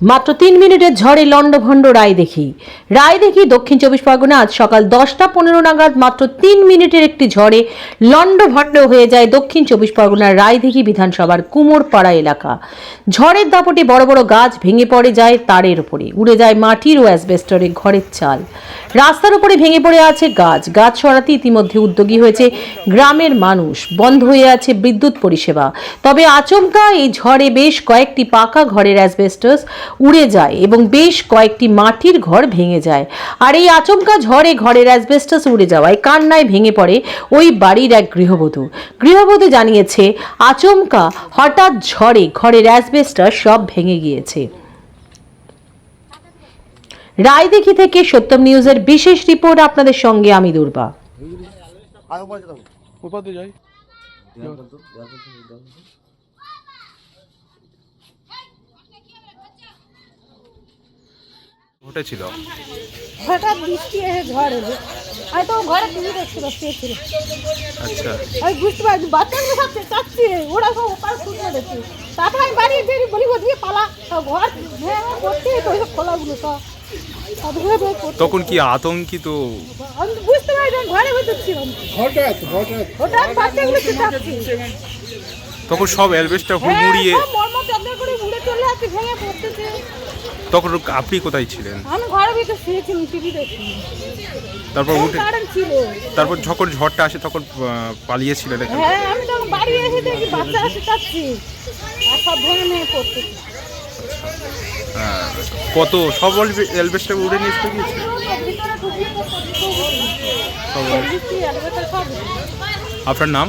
মাত্র তিন মিনিটের ঝড়ে লণ্ডভণ্ড রায় দেখি রায় দেখি দক্ষিণ চব্বিশ পরগনা আজ সকাল দশটা পনেরো নাগাদ মাত্র তিন মিনিটের একটি ঝড়ে লণ্ডভণ্ড হয়ে যায় দক্ষিণ চব্বিশ পরগনার রায়দিঘি বিধানসভার কুমোরপাড়া এলাকা। ঝড়ের দাপটে বড় বড় গাছ ভেঙে পড়ে যায় তারের উপরে। উড়ে যায় মাটির ও অ্যাসবেস্টরের ঘরের চাল। রাস্তার উপরে ভেঙে পড়ে আছে গাছ। গাছ সরাতে ইতিমধ্যে উদ্যোগী হয়েছে গ্রামের মানুষ। বন্ধ হয়ে আছে বিদ্যুৎ পরিষেবা। তবে আচমকা এই ঝড়ে বেশ কয়েকটি পাকা ঘরের অ্যাসবেস্টাস উড়ে যায় এবং বেশ কয়েকটি মাটির ঘর ভেঙে যায়। আর এই আচমকা ঝড়ে ঘরের অ্যাসবেস্টাস উড়ে যাওয়ায় কান্নায় ভেঙে পড়ে ওই বাড়ির এক গৃহবধূ। গৃহবধূ জানিয়েছে আচমকা হঠাৎ ঝড়ে ঘরের অ্যাসবেস্টাস সব ভেঙে গিয়েছে। রায়দিঘি থেকে সত্যম নিউজের বিশেষ রিপোর্ট আপনাদের সঙ্গে আমি দুর্বা। যাই? ঘটেছিল? হঠাৎ বৃষ্টি এসে ঝড় এলো। আমি তো ঘরে টিভি দেখছিল শুয়েছিল আচ্ছা। আমি বুঝতে পারছি বাচ্চাগুলো সব চাচ্ছি ওরা সব ওপার শুনে দেখছি। তারপরে আমি বাড়ি বেরিয়ে বলি ওদিকে পালা। ঘর পড়ছে তো ওইসব খোলাগুলো সব। সব তখন কি আতঙ্কিত? আমি বুঝতে পারি না ঘরে হঠাৎ হঠাৎ। হঠাৎ বাচ্চাগুলো চাচ্ছি তখন সব অ্যালবেস্টটা হুড়মুড়িয়ে হ্যাঁ, তখন আপনি কোথায় ছিলেন? আমি ঘরের ভিতর শুয়েছিলাম টিভি দেখছি তারপর উঠে তারপর যখন ঝড়টা আসে তখন পালিয়েছিলেন? হ্যাঁ আমি তখন বাড়ি এসে দেখি বাচ্চা আসে চাচ্ছি আর সব ভেঙে ভেঙে পড়তেছে। কত সব অ্যালবেস্টটা উড়ে নিয়ে চলে গিয়েছে? আপনার নাম?